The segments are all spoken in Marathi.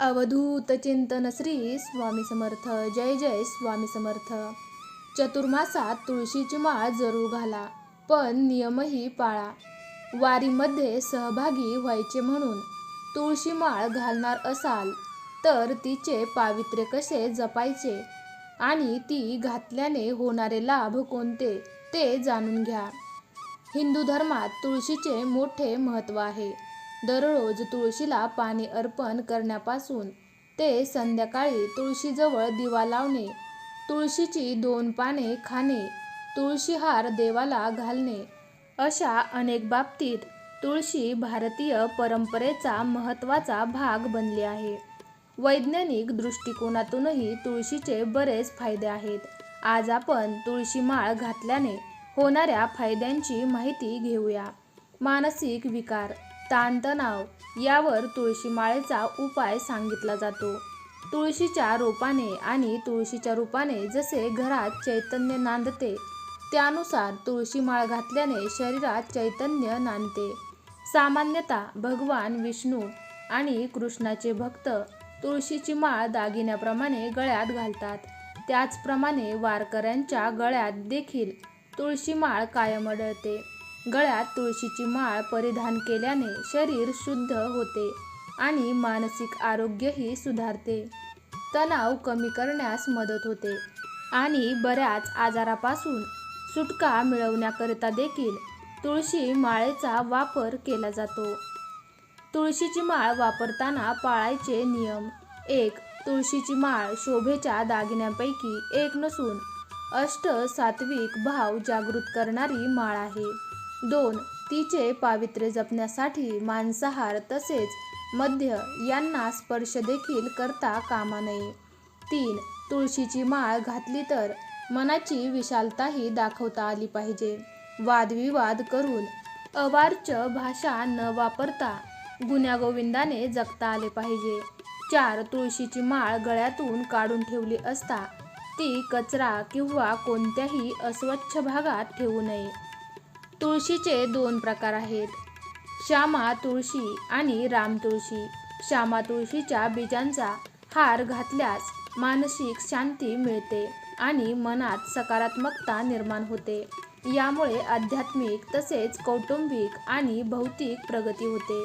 अवधूत चिंतन श्री स्वामी समर्थ. जय जय स्वामी समर्थ. चतुर्मासात तुळशीची माळ जरूर घाला पण नियमही पाळा. वारीमध्ये सहभागी व्हायचे म्हणून तुळशी माळ घालणार असाल तर तिचे पावित्र्य कसे जपायचे आणि ती घातल्याने होणारे लाभ कोणते ते जाणून घ्या. हिंदू धर्मात तुळशीचे मोठे महत्त्व आहे. दररोज तुळशीला पाणी अर्पण करण्यापासून ते संध्याकाळी तुळशीजवळ दिवा लावणे तुळशीची दोन पाने खाणे तुळशीहार देवाला घालणे अशा अनेक बाबतीत तुळशी भारतीय परंपरेचा महत्त्वाचा भाग बनली आहे. वैज्ञानिक दृष्टिकोनातूनही तुळशीचे बरेच फायदे आहेत. आज आपण तुळशी माळ घातल्याने होणाऱ्या फायद्यांची माहिती घेऊया. मानसिक विकार ताणतणाव यावर तुळशी माळेचा उपाय सांगितला जातो. तुळशीच्या रोपाने आणि तुळशीच्या रूपाने जसे घरात चैतन्य नांदते त्यानुसार तुळशी माळ घातल्याने शरीरात चैतन्य नांदते. सामान्यतः भगवान विष्णू आणि कृष्णाचे भक्त तुळशीची माळ दागिन्याप्रमाणे गळ्यात घालतात. त्याचप्रमाणे वारकऱ्यांच्या गळ्यात देखील तुळशी माळ कायम आढळते. गळ्यात तुळशीची माळ परिधान केल्याने शरीर शुद्ध होते आणि मानसिक आरोग्यही सुधारते. तणाव कमी करण्यास मदत होते आणि बऱ्याच आजारापासून सुटका मिळवण्याकरिता देखील तुळशी माळेचा वापर केला जातो. तुळशीची माळ वापरताना पाळायचे नियम एक तुळशीची माळ शोभेच्या दागिन्यांपैकी एक नसून अष्ट सात्विक भाव जागृत करणारी माळ आहे. दोन तिचे पावित्र्य जपण्यासाठी मांसाहार तसेच मद्य यांना स्पर्श देखील करता कामा नये. तीन तुळशीची माळ घातली तर मनाची विशालताही दाखवता आली पाहिजे. वादविवाद करून अवार्च भाषा न वापरता गुण्यागोविंदाने जगता आले पाहिजे. चार तुळशीची माळ गळ्यातून काढून ठेवली असता ती कचरा किंवा कोणत्याही अस्वच्छ भागात ठेवू नये. तुळशीचे दोन प्रकार आहेत. श्यामा तुळशी आणि राम तुळशी. श्यामा तुळशीच्या बीजांचा हार घातल्यास मानसिक शांती मिळते आणि मनात सकारात्मकता निर्माण होते. यामुळे आध्यात्मिक तसेच कौटुंबिक आणि भौतिक प्रगती होते.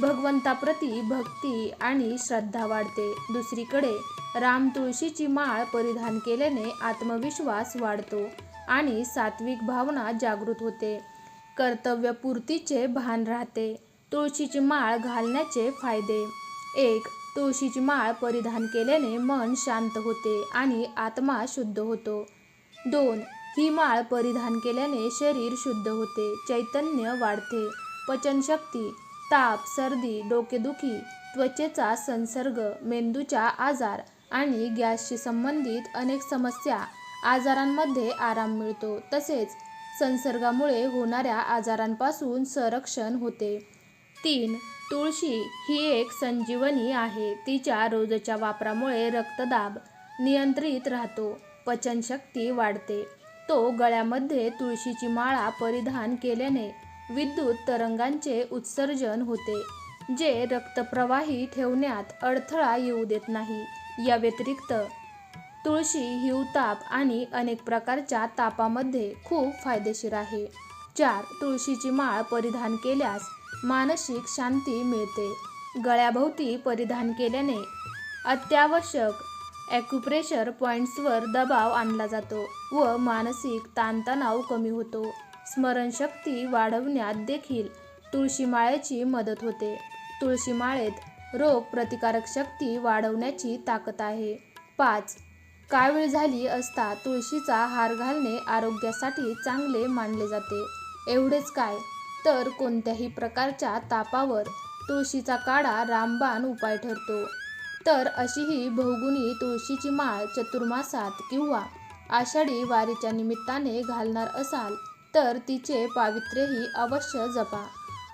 भगवंताप्रती भक्ती आणि श्रद्धा वाढते. दुसरीकडे राम तुळशीची माळ परिधान केल्याने आत्मविश्वास वाढतो. आणि सात्विक भावना जागृत होते. कर्तव्यपूर्तीचे भान राहते. तुळशीची माळ घालण्याचे फायदे. एक तुळशीची माळ परिधान केल्याने मन शांत होते आणि आत्मा शुद्ध होतो. दोन ही माळ परिधान केल्याने शरीर शुद्ध होते चैतन्य वाढते. पचनशक्ती ताप सर्दी डोकेदुखी त्वचेचा संसर्ग मेंदूच्या आजार आणि गॅसशी संबंधित अनेक समस्या आजारांमध्ये आराम मिळतो. तसेच संसर्गामुळे होणाऱ्या आजारांपासून संरक्षण होते. तीन तुळशी ही एक संजीवनी आहे. तिच्या रोजच्या वापरामुळे रक्तदाब नियंत्रित राहतो. पचनशक्ती वाढते. तो गळ्यामध्ये तुळशीची माळा परिधान केल्याने विद्युत तरंगांचे उत्सर्जन होते जे रक्तप्रवाही ठेवण्यात अडथळा येऊ देत नाही. या व्यतिरिक्त तुळशी हिवताप आणि अनेक प्रकारच्या तापामध्ये खूप फायदेशीर आहे. चार तुळशीची माळ परिधान केल्यास मानसिक शांती मिळते. गळ्याभोवती परिधान केल्याने अत्यावश्यक ॲक्युप्रेशर पॉईंट्सवर दबाव आणला जातो व मानसिक ताणतणाव कमी होतो. स्मरणशक्ती वाढवण्यात देखील तुळशी माळेची मदत होते. तुळशी माळेत रोग प्रतिकारक शक्ती वाढवण्याची ताकद आहे. पाच कावीळ झाली असता तुळशीचा हार घालणे आरोग्यासाठी चांगले मानले जाते. एवढेच काय? तर कोणत्याही प्रकारच्या तापावर तुळशीचा काढा रामबाण उपाय ठरतो. तर अशी ही बहुगुणी तुळशीची माळ चतुर्मासात किंवा आषाढी वारीच्या निमित्ताने घालणार असाल तर तिचे पावित्र्यही अवश्य जपा.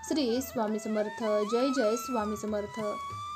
श्री स्वामी समर्थ. जय जय स्वामी समर्थ.